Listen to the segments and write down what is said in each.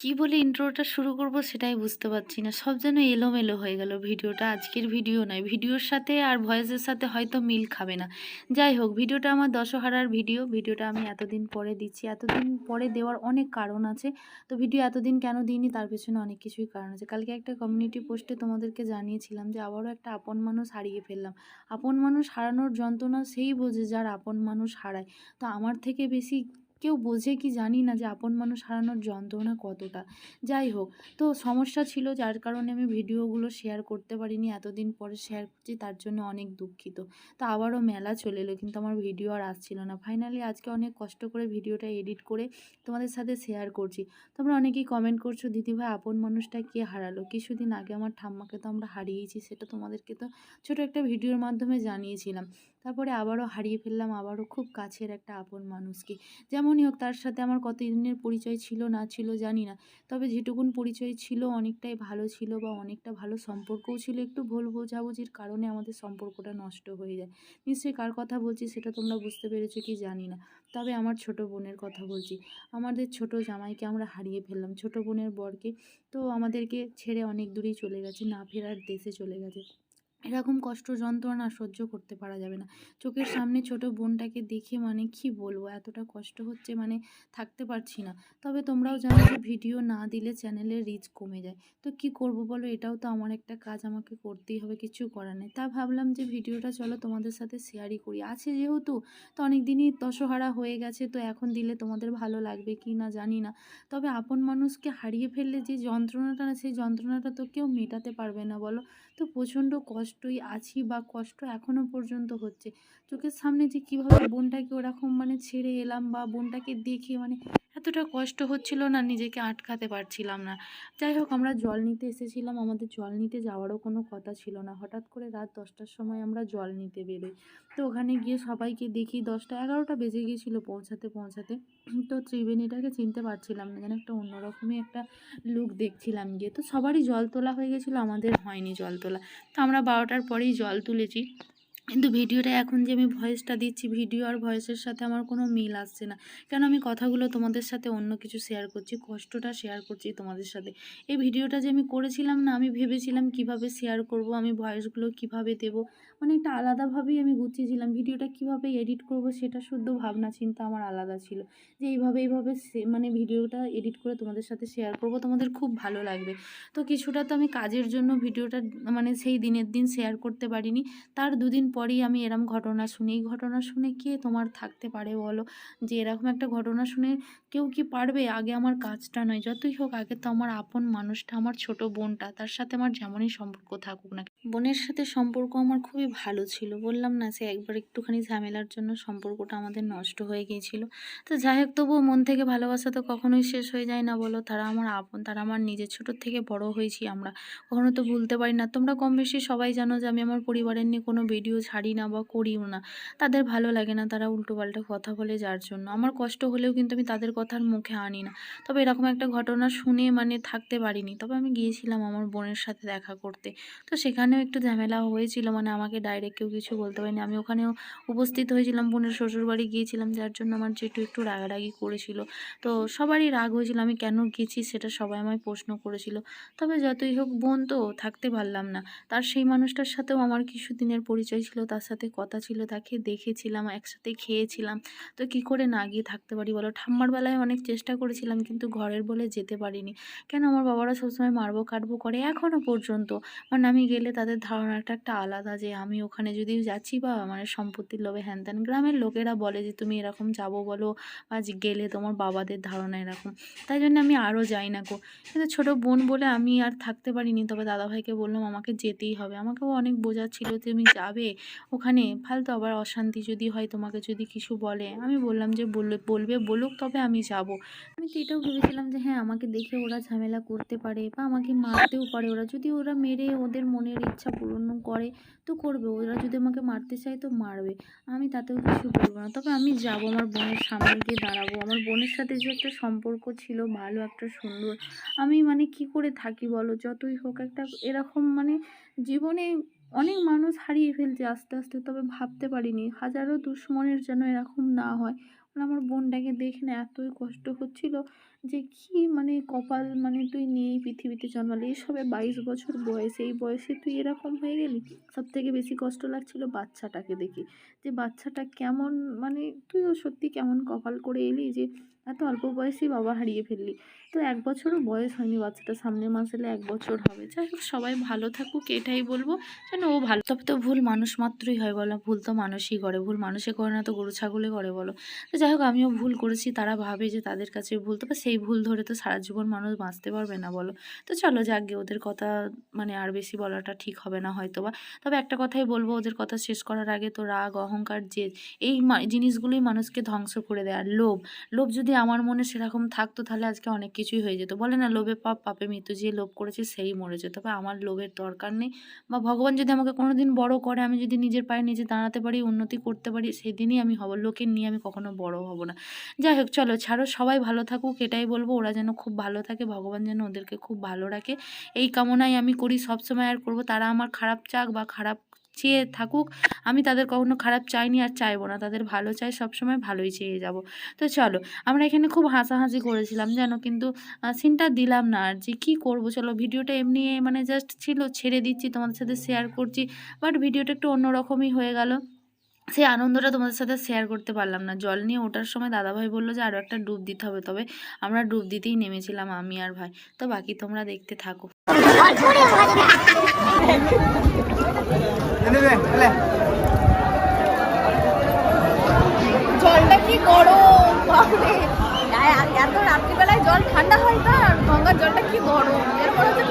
কি বলে ইন্ট্রোটা শুরু করব সেটাই বুঝতে পারছি না। সব যেন এলোমেলো হয়ে গেল ভিডিওটা। আজকের ভিডিও নয়। ভিডিওর সাথে আর ভয়েসের সাথে হয়তো মিল খাবে না। যাই হোক, ভিডিওটা আমার দশহারার ভিডিও। ভিডিওটা আমি এতদিন পরে দিচ্ছি। এতদিন পরে দেওয়ার অনেক কারণ আছে। তো ভিডিও এতদিন কেন দিইনি তার পেছনে অনেক কিছুই কারণ আছে। কালকে একটা কমিউনিটি পোস্টে তোমাদেরকে জানিয়েছিলাম যে আবারও একটা আপন মানুষ হারিয়ে ফেললাম। আপন মানুষ হারানোর যন্ত্রণা সেই বোঝে যার আপন মানুষ হারায়। তো আমার থেকে বেশি কেউ বোঝে কি জানি না যে আপন মানুষ হারানোর যন্ত্রণা কতটা। যাই হোক, তো সমস্যা ছিল যার কারণে আমি ভিডিওগুলো শেয়ার করতে পারিনি। এতদিন পরে শেয়ার করছি তার জন্য অনেক দুঃখিত। তো আবারও মেলা চলে এলো কিন্তু আমার ভিডিও আর আসছিল না। ফাইনালি আজকে অনেক কষ্ট করে ভিডিওটা এডিট করে তোমাদের সাথে শেয়ার করছি। তোমরা অনেকেই কমেন্ট করছ দিদিভাই আপন মানুষটা কে হারালো? কিছুদিন আগে আমার ঠাম্মাকে তো আমরা হারিয়েছি সেটা তোমাদেরকে তো ছোট একটা ভিডিওর মাধ্যমে জানিয়েছিলাম। তারপরে আবারও হারিয়ে ফেললাম আবারও খুব কাছের একটা আপন মানুষকে। যেমনই হোক, তার সাথে আমার কতদিনের পরিচয় ছিল না ছিল জানি না। তবে যেটুকুন পরিচয় ছিল অনেকটাই ভালো ছিল বা অনেকটা ভালো সম্পর্কও ছিল। একটু ভুল বোঝাবুঝির কারণে আমাদের সম্পর্কটা নষ্ট হয়ে যায়। নিশ্চয়ই কার কথা বলছি সেটা তোমরা বুঝতে পেরেছ কি জানি না। তবে আমার ছোট বোনের কথা বলছি। আমাদের ছোট জামাইকে আমরা হারিয়ে ফেললাম। ছোট বোনের বরকে তো আমাদেরকে ছেড়ে অনেক দূরেই চলে গেছে। না ফেরার দেশে চলে গেছে। এরকম কষ্ট যন্ত্রণা সহ্য করতে পারা যাবে না। চোখের সামনে ছোট বোনটাকে দেখে মানে কি বলব এতটা কষ্ট হচ্ছে মানে থাকতে পারছি না। তবে তোমরাও জানো যে ভিডিও না দিলে চ্যানেলের রিচ কমে যায়। তো কি করব বলো এটাও তো আমার একটা কাজ, আমাকে করতেই হবে, কিছু করার নেই। তা ভাবলাম যে ভিডিওটা চলো তোমাদের সাথে শেয়ারই করি। আছে যেহেতু, তো অনেক দিনই দশহারা হয়ে গেছে, তো এখন দিলে তোমাদের ভালো লাগবে কি না জানি না। তবে আপন মানুষকে হারিয়ে ফেললে যে যন্ত্রণাটা, সেই যন্ত্রণাটা তো কেউ মেটাতে পারবে না বলো। তো প্রচণ্ড কষ্টই আছি বা কষ্ট এখনও পর্যন্ত হচ্ছে। চোখের সামনে যে কীভাবে বোনটাকে ওরকম মানে ছেড়ে এলাম বা বোনটাকে দেখে মানে এতটা কষ্ট হচ্ছিল না নিজেকে আটকাতে পারছিলাম না। যাই হোক আমরা জল নিতে এসেছিলাম আমাদের জল নিতে যাওয়ারও কোনো কথা ছিল না। হঠাৎ করে রাত ১০টার সময় আমরা জল নিতে বেরোই। তো ওখানে গিয়ে সবাইকে দেখি ১০টা ১১টা বেজে গিয়েছিল পৌঁছাতে, পৌঁছাতে। তো ত্রিবেণীটাকে চিনতে পারছিলাম না। যেন একটা অন্যরকমই একটা লুক দেখছিলাম গিয়ে। তো সবারই জল তোলা হয়ে গেছিল আমাদের হয়নি জল তোলা। তো আমরা ১২টার পরেই জল তুলেছি। কিন্তু ভিডিওটা এখন যে আমি ভয়েসটা দিচ্ছি ভিডিও আর ভয়েসের সাথে আমার কোনো মিল আসছে না। কেন আমি কথাগুলো তোমাদের সাথে অন্য কিছু শেয়ার করছি, কষ্টটা শেয়ার করছি তোমাদের সাথে। এই ভিডিওটা যে আমি করেছিলাম না, আমি ভেবেছিলাম কীভাবে শেয়ার করব, আমি ভয়েসগুলো কীভাবে দেব মানে একটা আলাদাভাবেই আমি গুছিয়েছিলাম। ভিডিওটা কীভাবে এডিট করব সেটা শুদ্ধ ভাবনা, চিন্তা আমার আলাদা ছিল। যে এইভাবে এইভাবে মানে ভিডিওটা এডিট করে তোমাদের সাথে শেয়ার করব, তোমাদের খুব ভালো লাগবে। তো কিছুটা তো আমি কাজের জন্য ভিডিওটা মানে সেই দিনের দিন শেয়ার করতে পারিনি। তার দুদিন পরেই আমি এরম ঘটনা শুনি। এই ঘটনা শুনে কে তোমার থাকতে পারে বলো? যে এরকম একটা ঘটনা শুনে কেউ কি পারবে? আগে আমার কাজটা নয়। যতই হোক, আগে তো আমার আপন মানুষটা, আমার ছোট বোনটা, তার সাথে আমার যেমনই সম্পর্ক থাকুক না বোনের সাথে সম্পর্ক আমার খুবই ভালো ছিল। বললাম না সে একবার একটুখানি ঝামেলার জন্য সম্পর্কটা আমাদের নষ্ট হয়ে গিয়েছিল। তো যাই হোক তবুও মন থেকে ভালোবাসা তো কখনোই শেষ হয়ে যায় না বলো। তারা আমার আপন, তারা আমার নিজের ছোটোর থেকে বড় হয়েছি আমরা। কখনো তো ভুলতে পারি না। তোমরা কম বেশি সবাই জানো যে আমি আমার পরিবারের নিয়ে কোনো ভিডিও ছাড়ি না বা করিও না। তাদের ভালো লাগে না তারা উল্টোপাল্টা কথা বলে যার জন্য। আমার কষ্ট হলেও কিন্তু আমি তাদের কথার মুখে আনি না। তবে এরকম একটা ঘটনা শুনে মানে থাকতে পারিনি। তবে আমি গিয়েছিলাম আমার বোনের সাথে দেখা করতে। তো সেখানেও একটু ঝামেলা হয়েছিল। মানে আমাকে ডাইরেক্ট কেউ কিছু বলতে পারিনি। আমি ওখানেও উপস্থিত হয়েছিলাম, বোনের শ্বশুরবাড়ি গিয়েছিলাম, যার জন্য আমার জেঠু একটু রাগারাগি করেছিল। তো সবারই রাগ হয়েছিল, আমি কেন গেছি সেটা সবাই আমায় প্রশ্ন করেছিল। তবে যতই হোক, বোন তো থাকতে পারলাম না। তার সেই মানুষটার সাথেও আমার কিছু দিনের পরিচয় ছিল, তার সাথে কথা ছিল, তাকে দেখেছিলাম, একসাথে খেয়েছিলাম। তো কি করে না গিয়ে থাকতে পারি বলো? ঠাম্মার বেলায় অনেক চেষ্টা করেছিলাম, কিন্তু ঘরের বলে যেতে পারিনি। কেন আমার বাবারা সবসময় মারবো, কাটবো করে এখনও পর্যন্ত? মানে আমি গেলে তাদের ধারণাটা একটা আলাদা যে আমি ওখানে যদি যাচ্ছি বা মানে সম্পত্তির লোভে হ্যান ত্যান, গ্রামের লোকেরা বলে যে, তুমি এরকম যাব বলো বা গেলে তোমার বাবাদের ধারণা এরকম। তাই জন্য আমি আরও যাই না গো। কিন্তু ছোটো বোন বলে আমি আর থাকতে পারিনি। তবে দাদাভাইকে বললাম, আমাকে যেতেই হবে। আমাকেও অনেক বোঝাচ্ছিল তুমি যাবে ওখানে? ফালতু আবার অশান্তি যদি হয় তোমাকে যদি কিছু বলে। আমি বললাম যে বললে বলবে, বলুক, তবে আমি যাব। আমি তো এটাও ভেবেছিলাম যে হ্যাঁ আমাকে দেখে ওরা ঝামেলা করতে পারে বা আমাকে মারতেও পারে ওরা। যদি ওরা মেরে ওদের মনের ইচ্ছা পূরণ করে তো করবে, ওরা যদি আমাকে মারতে চায় তো মারবে, আমি তাতেও কিছু করব না। তবে আমি যাব, আমার বোনের সামনে গিয়ে দাঁড়াবো। আমার বোনের সাথে যে একটা সম্পর্ক ছিল, ভালো, একটা সুন্দর, আমি মানে কি করে থাকি বলো? যতই হোক একটা এরকম মানে জীবনে অনেক মানুষ হারিয়ে ফেলছে আস্তে আস্তে, তবে ভাবতে পারিনি। হাজারো দুশ্মনের যেন এরকম না হয়। মানে আমার বোনটাকে দেখে না এতই কষ্ট হচ্ছিল যে কি মানে কপাল মানে তুই নিয়েই পৃথিবীতে জন্মালি। এই সবে বাইশ বছর বয়স, এই বয়সে তুই এরকম হয়ে গেলি? সব থেকে বেশি কষ্ট লাগছিল বাচ্চাটাকে দেখে। যে বাচ্চাটা কেমন মানে তুইও সত্যি কেমন কপাল করে এলি যে এত অল্প বয়সেই বাবা হারিয়ে ফেললি। তো এক বছরও বয়স হয়নি বাচ্চাটা, সামনের মাস এলে এক বছর হবে। যাই হোক, সবাই ভালো থাকুক, এটাই বলব, যেন ও ভালো। তবে তো ভুল মানুষ মাত্রই হয় বলো, ভুল তো মানুষই করে, ভুল মানুষে করে না তো গরু ছাগলে করে বলো। তো যাই হোক, আমিও ভুল করেছি, তারা ভাবে যে তাদের কাছে ভুল, তবে সেই ভুল ধরে তো সারা জীবন মানুষ বাঁচতে পারবে না বলো। তো চলো যাকগে ওদের কথা মানে আর বেশি বলাটা ঠিক হবে না হয়তো বা তবে একটা কথাই বলব, ওদের কথা শেষ করার আগে তো রাগ, অহংকার যে এই জিনিসগুলোই মানুষকে ধ্বংস করে দেয়। আর লোভ লোভ যদি আমার মনে সেরকম থাকতো, তাহলে আজকে অনেক কিছুই হয়ে যেত। বলে না, লোভে পাপ, পাপে মৃত্যু, যে লোভ করেছে সেই মরে যেত। তবে আমার লোভের দরকার নেই। বা ভগবান যদি আমাকে কোনো দিন বড়ো করে, আমি যদি নিজের পায়ে নিজে দাঁড়াতে পারি, উন্নতি করতে পারি, সেদিনই আমি হব লোকের নিয়ে আমি কখনো বড় হব না। যাই হোক, চলো, ছাড়ো, সবাই ভালো থাকুক, এটাই বলব, ওরা যেন খুব ভালো থাকে, ভগবান যেন ওদেরকে খুব ভালো রাখে। এই কামনাই আমি করি, সবসময় আর করব, তারা আমার খারাপ চাক বা খারাপ চেয়ে থাকুক, আমি তাদের কখনো খারাপ চাইনি আর চাইব না। তাদের ভালো চাই, সবসময় ভালোই চেয়ে যাব। তো চলো, আমরা এখানে খুব হাসাহাসি করেছিলাম জানো কিন্তু সিনটা দিলাম না আর যে কী করব? চলো, ভিডিওটা এমনি মানে জাস্ট ছিল, ছেড়ে দিচ্ছি, তোমাদের সাথে শেয়ার করছি বাট ভিডিওটা একটু অন্যরকমই হয়ে গেল। সেই আনন্দটা তোমাদের সাথে শেয়ার করতে পারলাম না। জল নিয়ে ওঠার সময় দাদাভাই বলল যে আরও একটা ডুব দিতে হবে, তবে আমরা ডুব দিতেই নেমেছিলাম, আমি আর ভাই। তো বাকি তোমরা দেখতে থাকো। জলটা কি গরম? এত রাত্রিবেলায় জল ঠান্ডা হয় না? গঙ্গার জলটা কি গরম? এর হচ্ছে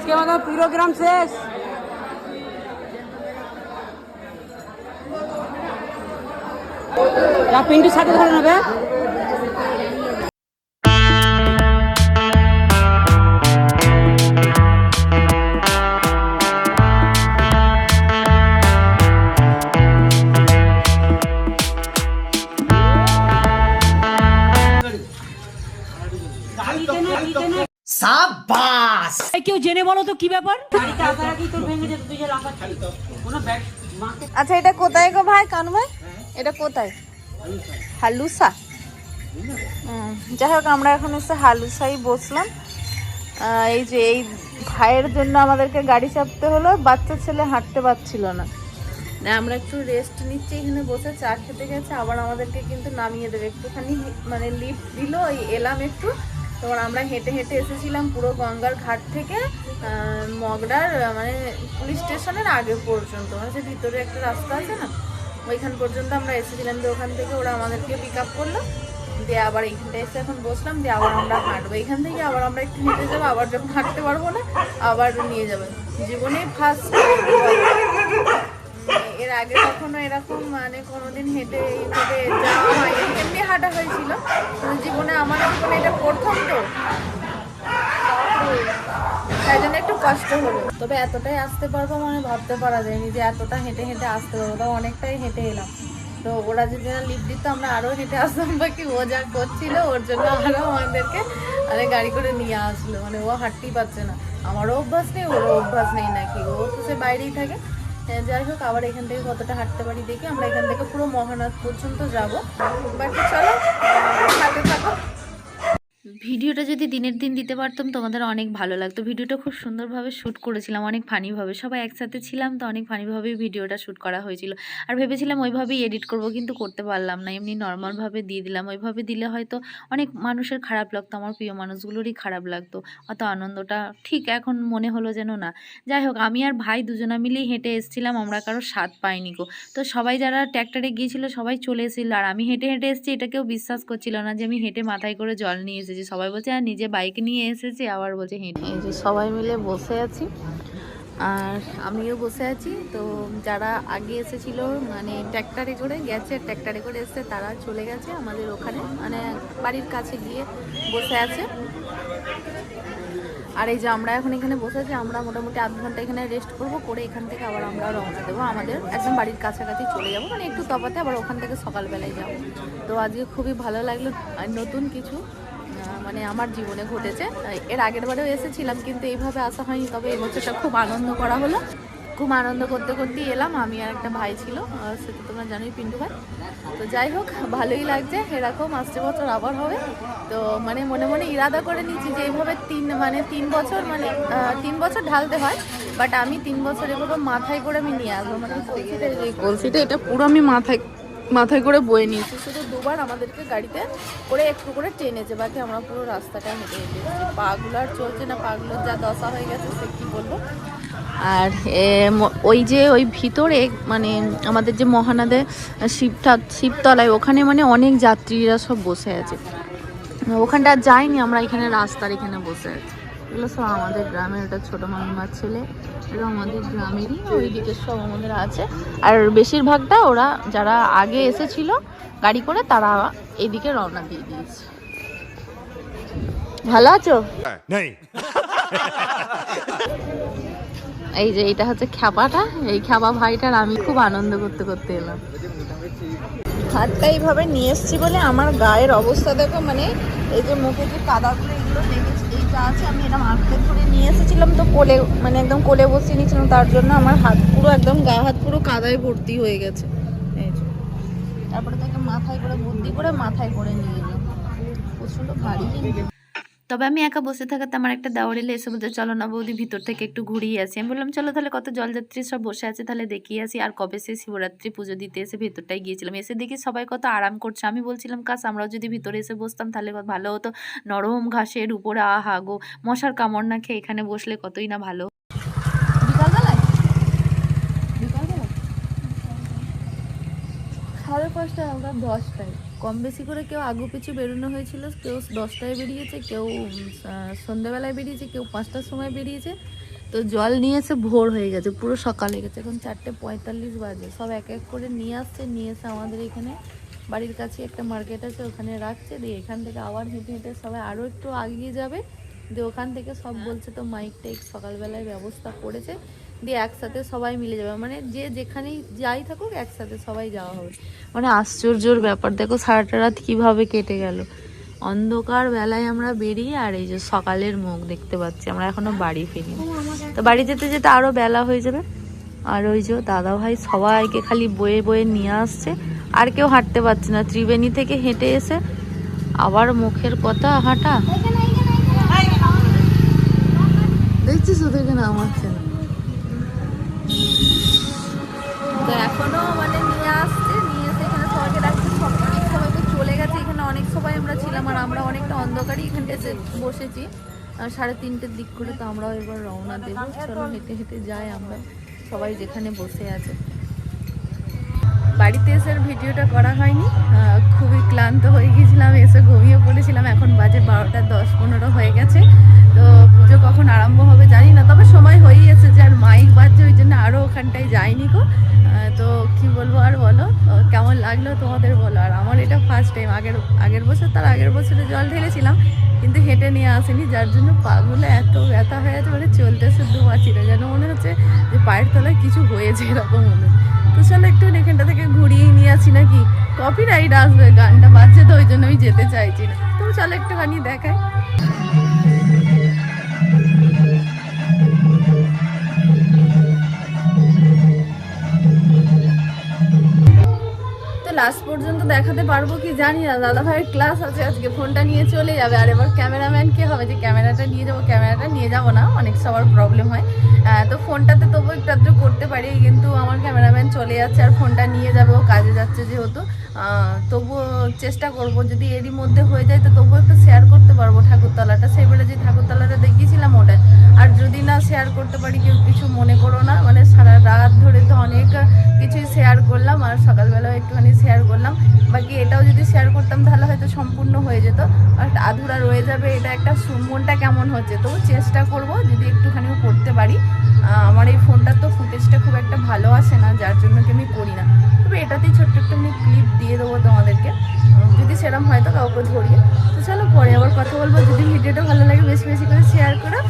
আজকে আমাদের প্রোগ্রাম শেষ। পিন্টুর সাথে ধরে নেবে। সাবাস। এই কেউ জেনে বলো তো কি ব্যাপার? গাড়িতে আসার আগেই তোর ভেঙে যেত তুই যে রাখা কোনো ব্যাগ আচ্ছা এটা কোথায় গো ভাই কানু ভাই এটা কোথায়? হালুসা। হুম, যাই হোক আমরা এখন এসে হালুসাই বসলাম। এই যে এই ভাইয়ের জন্য আমাদেরকে গাড়ি চাপতে হলো বাচ্চা ছেলে হাঁটতে পারছিল না। না, আমরা একটু রেস্ট নিচ্ছি এখানে বসে চা খেতে গেছে আবার আমাদেরকে কিন্তু নামিয়ে দেবে। একটুখানি মানে লিফট দিল ওই এলাম একটু। তোমার আমরা হেঁটে হেঁটে এসেছিলাম পুরো গঙ্গার ঘাট থেকে আহ, মগরার মানে পুলিশ স্টেশনের আগে পর্যন্ত। মানে যে ভিতরে একটা রাস্তা আছে না? ওইখান পর্যন্ত আমরা এসেছিলাম। দিয়ে ওখান থেকে ওরা আমাদেরকে পিক আপ করল। দিয়ে আবার এইখানটা এসে এখন বসলাম। দিয়ে আবার আমরা হাঁটবো। এখান থেকে আবার আমরা একটু হেঁটে যাব। আবার যখন হাঁটতে পারব না আবার নিয়ে যাবে। জীবনে ফার্স্ট আগে কখনো এরকম মানে কোনোদিন হেঁটে এইভাবে এমনি হাঁটা হয়েছিল। জীবনে আমার জীবনে এটা প্রথম তো। তাই জন্য একটু কষ্ট হলো। তবে এতটাই আসতে পারব মানে ভাবতে পারা যায়নি যে এতটা হেঁটে হেঁটে আসতে পারব। তাও অনেকটাই হেঁটে এলাম। তো ওরা যদি না লিপ দিত, আমরা আরও হেঁটে আসতাম। বা কি ও যা করছিল, ওর জন্য আরও আমাদেরকে আরে গাড়ি করে নিয়ে আসলো। মানে ও হাঁটতেই পারছে না। আমারও অভ্যাস নেই, ওরও অভ্যাস নেই নাকি? ও তো সে বাইরেই থাকে। যাই হোক, আবার এখান থেকে কতটা হাঁটতে পারি দেখি আমরা এখান থেকে পুরো মহানাথ পর্যন্ত যাব। বাট চলো হাঁটতে থাকো। ভিডিওটা যদি দিনের দিন দিতে পারতাম, তোমাদের অনেক ভালো লাগতো। ভিডিওটা খুব সুন্দরভাবে শ্যুট করেছিলাম, অনেক ফানিভাবে। সবাই একসাথে ছিলাম তো অনেক ফানিভাবেই ভিডিওটা শ্যুট করা হয়েছিল। আর ভেবেছিলাম ওইভাবেই এডিট করব, কিন্তু করতে পারলাম না। এমনি নর্মালভাবে দিয়ে দিলাম। ওইভাবে দিলে হয়তো অনেক মানুষের খারাপ লাগতো, আমার প্রিয় মানুষগুলোরই খারাপ লাগতো। অত আনন্দটা ঠিক এখন মনে হলো যেন না। যাই হোক, আমি আর ভাই দুজনা মিলেই হেঁটে এসেছিলাম, আমরা কারও স্বাদ পাইনি গো। তো সবাই যারা ট্র্যাক্টরে গিয়েছিল, সবাই চলে এসেছিল। আর আমি হেঁটে হেঁটে এসেছি, এটা কেউ বিশ্বাস করছিল না যে আমি হেঁটে মাথায় করে জল নিয়ে এসেছি। সবাই বলছে আর নিজে বাইক নিয়ে এসেছি। আবার বলছে হেঁটে এই যে সবাই মিলে বসে আছি। আর আমিও বসে আছি। তো যারা আগে এসেছিল মানে ট্র্যাক্টরে করে গেছে ট্র্যাক্টরে করে এসে তারা চলে গেছে আমাদের ওখানে। মানে বাড়ির কাছে গিয়ে বসে আছে। আর এই যে আমরা এখন এখানে বসে আছি আমরা মোটামুটি আধ ঘণ্টা এখানে রেস্ট করব করে এখান থেকে আবার আমরা রওনা দেবো আমাদের। একদম বাড়ির কাছাকাছি চলে যাব। মানে একটু তফাতে আবার ওখান থেকে সকালবেলায় যাব। তো আজকে খুবই ভালো লাগল। আর নতুন কিছু মানে আমার জীবনে ঘটেছে। এর আগের বারেও এসেছিলাম, কিন্তু এইভাবে আসা হয়নি, তবে এই বছরটা খুব আনন্দ করা হলো। খুব আনন্দ করতে করতেই এলাম, আমি আর একটা ভাই ছিল সে তো তোমরা জানোই পিন্টু ভাই। তো যাই হোক, ভালোই লাগছে, এরকম আসছে বছর আবার হবে। তো মানে মনে মনে ইরাদা করে নিয়েছি যে এইভাবে তিন মানে তিন বছর মানে তিন বছর ঢালতে হয় বাট আমি তিন বছর এভাবে মাথায় করে আমি নিয়ে আসব। মানে কলসিটা এটা পুরো আমি মাথায় মাথায় করে বয়ে নিয়েছি শুধু দুবার আমাদেরকে গাড়িতে করে একটু করে টেনেছে বাকি আমরা পুরো রাস্তাটা হেঁটে হেঁটে পাগুলো আর চলছে না পাগুলোর যা দশা হয়ে গেছে সে কি বলব? আর ওই যে ওই ভিতরে মানে আমাদের যে মহানাদে শিবটা শিবতলায় ওখানে মানে অনেক যাত্রীরা সব বসে আছে। ওখানটা আর যাইনি আমরা এখানে রাস্তার এখানে বসে আছি। এগুলো সব আমাদের গ্রামের ওটা ছোটো মামিমার ছেলে এগুলো আমাদের গ্রামেরই ওইদিকে সব আমাদের আছে। আর বেশিরভাগটা ওরা যারা আগে এসেছিল গাড়ি করে তারা এদিকে রওনা দিয়ে দিয়েছে। ভালো আছো? नहीं এই যে এটা হচ্ছে খ্যাপাটা। এই খ্যাপা ভাইটার আমি খুব আনন্দ করতে করতে এলাম। হাতটা এইভাবে নিয়ে এসছি বলে আমার গায়ের অবস্থা দেখো মানে এই যে মুখে যে কাদাগুলো এগুলো লেগেছে, এইটা আছে, আমি এরকম আঁকড়ে ধরে নিয়ে এসেছিলাম তো কোলে মানে একদম কোলে বসিয়ে নিয়েছিলাম, তার জন্য আমার হাত পুরো একদম গা হাত পুরো কাদায় ভর্তি হয়ে গেছে। তারপরে তাকে মাথায় করে ভর্তি করে মাথায় করে নিয়ে এলাম। প্রচণ্ড ভারী। তবে আমি একা বসে থাকাতে আমার একটা দেওয়ার এলে এসে বলতে চলো না বৌদি, ভিতর থেকে একটু ঘুরিয়ে আসি। আমি বললাম, চলো তাহলে কত জলযাত্রী সব বসে আছে তাহলে দেখিয়ে আসি। আর কবে সে শিবরাত্রি পুজো দিতে এসে ভেতরটায় গিয়েছিলাম। এসে দেখি সবাই কত আরাম করছে। আমি বলছিলাম কাজ আমরাও যদি ভিতরে এসে বসতাম তাহলে ভালো হতো। নরম ঘাসের উপরে, আহা গো, মশার কামড় না খেয়ে এখানে বসলে কতই না ভালো। সাড়ে পাঁচটা আমরা দশটায়। কম বেশি করে কেউ আগু পিছু বেরোনো হয়েছিল, কেউ দশটায় বেরিয়েছে, কেউ সন্ধ্যাবেলায় বেরিয়েছে, কেউ পাঁচটার সময় বেরিয়েছে। তো জল নিয়ে এসে ভোর হয়ে গেছে, পুরো সকাল হয়ে গেছে। এখন চারটে পঁয়তাল্লিশ বাজে। সব এক এক করে নিয়ে আসছে, নিয়ে এসে আমাদের এখানে বাড়ির কাছে একটা মার্কেট আছে, ওখানে রাখছে। দিয়ে এখান থেকে আবার হেঁটে হেঁটে সবাই আরও একটু আগিয়ে যাবে। দিয়ে ওখান থেকে সব বলছে তো মাইক টাইক সকালবেলায় ব্যবস্থা করেছে দিয়ে একসাথে সবাই মিলে যাবে। মানে যে যেখানেই যাই থাকুক একসাথে সবাই যাওয়া হবে। মানে আশ্চর্যর ব্যাপার। দেখো সারাটা রাত কীভাবে কেটে গেল। অন্ধকার বেলায় আমরা বেরিয়ে আর এই যে সকালের মুখ দেখতে পাচ্ছি। আমরা এখনও বাড়ি ফিরি তো বাড়ি যেতে যেতে আরও বেলা হয়ে যাবে। আর ওই যে দাদা ভাই সবাইকে খালি বয়ে বয়ে নিয়ে আসছে। আর কেউ হাঁটতে পারছে না। ত্রিবেণী থেকে হেঁটে এসে আবার মুখের কথা হাঁটা। দেখছিস ওদেরকে নামাচ্ছে না। তো এখনও মানে নিয়ে আসছে, নিয়ে এসে এখানে সবাইকে রাখছে সব সবাই তো চলে গেছে, এখানে অনেক সবাই আমরা ছিলাম আর আমরা অনেকটা অন্ধকারই এখানটা এসে বসেছি। সাড়ে তিনটের দিক করে তো আমরাও এবার রওনা দেবো। চলো হেঁটে হেঁটে যাই আমরা, সবাই যেখানে বসে আছে। বাড়িতে এসে ভিডিওটা করা হয়নি। খুবই ক্লান্ত হয়ে গিয়েছিলাম এসে ঘুমিয়ে পড়েছিলাম। এখন বাজে বারোটা দশ পনেরো হয়ে গেছে। তো পুজো কখন আরম্ভ হবে জানি না, তবে সময় হয়েই এসেছে আর মাইক বাজছে, ওই জন্য আরও ওখানটায় যাইনি গো। তো কি বলব আর বলো? কেমন লাগল তোমাদের বলো? আর আমার এটা ফার্স্ট টাইম আগের আগের বছর, তার আগের বছরে জল ঢেলেছিলাম, কিন্তু হেঁটে নিয়ে আসেনি, যার জন্য পাগুলো এত ব্যথা হয়ে আছে মানে চলতে শুদ্ধ পারছি না, যেন মনে হচ্ছে যে পায়ের তলায় কিছু হয়েছে এরকম মনে। তো চলো একটু এখানটা থেকে ঘুরিয়ে নিয়ে আসি নাকি? কপি রাইড আসবে, গানটা বাজছে, তো ওই জন্য আমি যেতে চাইছি না। তো চলো একটুখানি দেখাই। লাস্ট পর্যন্ত দেখাতে পারব কি জানি না। দাদা ভাইয়ের ক্লাস আছে, আজকে ফোনটা নিয়ে চলে যাবে। আর এবার ক্যামেরাম্যান কে হবে, যে ক্যামেরাটা নিয়ে যাব ক্যামেরাটা নিয়ে যাব না, অনেক সবার প্রবলেম হয়। তো ফোনটাতে তবু একটু আধটু করতে পারি, কিন্তু আমার ক্যামেরাম্যান চলে যাচ্ছে আর ফোনটা নিয়ে যাবে, ও কাজে যাচ্ছে যেহেতু। তবুও চেষ্টা করব, যদি এরই মধ্যে হয়ে যায়, তো তবুও একটু শেয়ার করতে পারব ঠাকুরতলাটা। সেইবারে যে ঠাকুরতলাটা দেখিয়েছিলাম ওটা। আর যদি না শেয়ার করতে পারি, কেউ কিছু মনে করো না। মানে সারা রাত ধরে তো অনেক কিছুই শেয়ার করলাম, আর সকালবেলাও একটুখানি শেয়ার করলাম। বাকি এটাও যদি শেয়ার করতাম, তাহলে হয়তো সম্পূর্ণ হয়ে যেত। আর আধুরা রয়ে যাবে, এটা একটা মনটা কেমন হচ্ছে? তবু চেষ্টা করব, যদি একটুখানিও করতে পারি। আমার এই ফোনটার তো ফুটেজটা খুব একটা ভালো আসে না, যার জন্য কি আমি করি না। তবে এটাতেই ছোট্ট একটু আমি ক্লিপ দিয়ে দেবো তোমাদেরকে। যদি সেরকম হয় তো কাউকে ধরিয়ে। তো চলো, পরে আবার কথা বলব। যদি ভিডিওটা ভালো লাগে, বেশি বেশি করে শেয়ার করো।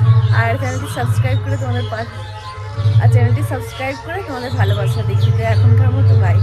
আর চ্যানেলটি সাবস্ক্রাইব করে তোমাদের আর চ্যানেলটি সাবস্ক্রাইব করে তোমাদের ভালোবাসা দেখি দেখিতে এখনকার মতো। বাই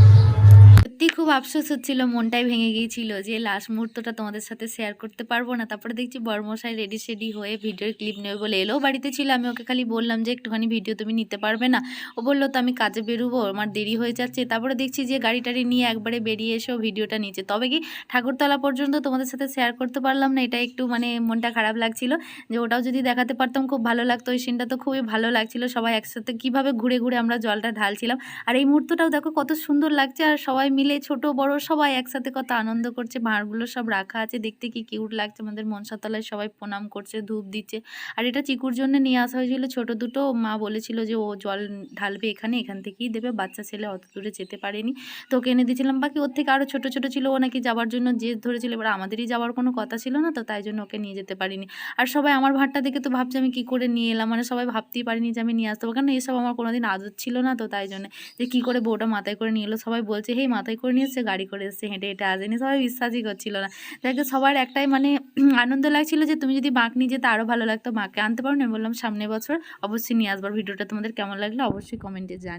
সত্যি খুব আফসোস হচ্ছিল, মনটাই ভেঙে গিয়েছিল যে লাস্ট মুহূর্তটা তোমাদের সাথে শেয়ার করতে পারব না। তারপরে দেখছি বর্মশাই রেডি সেডি হয়ে ভিডিওর ক্লিপ নেবে বলে এলো। বাড়িতে ছিল, আমি ওকে খালি বললাম যে একটুখানি ভিডিও তুমি নিতে পারবে না। ও বলল, তো আমি কাজে বেরোবো, আমার দেরি হয়ে যাচ্ছে। তারপরে দেখছি যে গাড়ি টাড়ি নিয়ে একবারে বেরিয়ে এসেও ভিডিওটা নিচে। তবে কি ঠাকুরতলা পর্যন্ত তোমাদের সাথে শেয়ার করতে পারলাম না, এটা একটু মানে মনটা খারাপ লাগছিল। যে ওটাও যদি দেখাতে পারতাম, খুব ভালো লাগতো। ওই সিনটা তো খুবই ভালো লাগছিল, সবাই একসাথে কীভাবে ঘুরে ঘুরে আমরা জলটা ঢালছিলাম। আর এই মুহূর্তটাও দেখো কত সুন্দর লাগছে, আর সবাই মিলে ছোট, বড় সবাই একসাথে কত আনন্দ করছে ভাঁড়গুলো সব রাখা আছে, দেখতে কি কিউট লাগছে, আমাদের মনসাতলায় সবাই প্রণাম করছে, ধূপ দিচ্ছে। আর এটা চিকুর জন্য নিয়ে আসা হয়েছিল, ছোট দুটো মা বলেছিল যে ও জল ঢালবে এখানে, এখান থেকেই দেবে, বাচ্চা ছেলে অত দূরে যেতে পারেনি। তো ওকে এনে দিয়েছিলাম, বাকি ওর থেকে আরও ছোট ছোট ছিল, ও নাকি যাওয়ার জন্য জেদ ধরেছিল, এবার আমাদেরই যাওয়ার কোনো কথা ছিল না, তো তাই জন্য ওকে নিয়ে যেতে পারিনি। আর সবাই আমার ভাতটা দেখে তো ভাবছে আমি কী করে নিয়ে এলাম মানে সবাই ভাবতেই পারিনি যে আমি নিয়ে আসতে পারব, কারণ এসব আমার কোনোদিন আদত ছিল না, তো তাই জন্য যে কী করে বউটা মাথায় করে নিয়ে এলো, সবাই বলছে, হেই, মাথায় করে নিয়ে এসছে গাড়ি করে এসছে, হেঁটে হেঁটে আসেনি সবাই বিশ্বাসই করছিল না। দেখে সবার একটাই মানে আনন্দ লাগছিল যে, তুমি যদি মাকে নিয়ে যেতে আরও ভালো লাগতো মাকে আনতে পারো? না বললাম সামনে বছর অবশ্যই নিয়ে আসবার ভিডিওটা তোমাদের কেমন লাগল অবশ্যই কমেন্টে জানি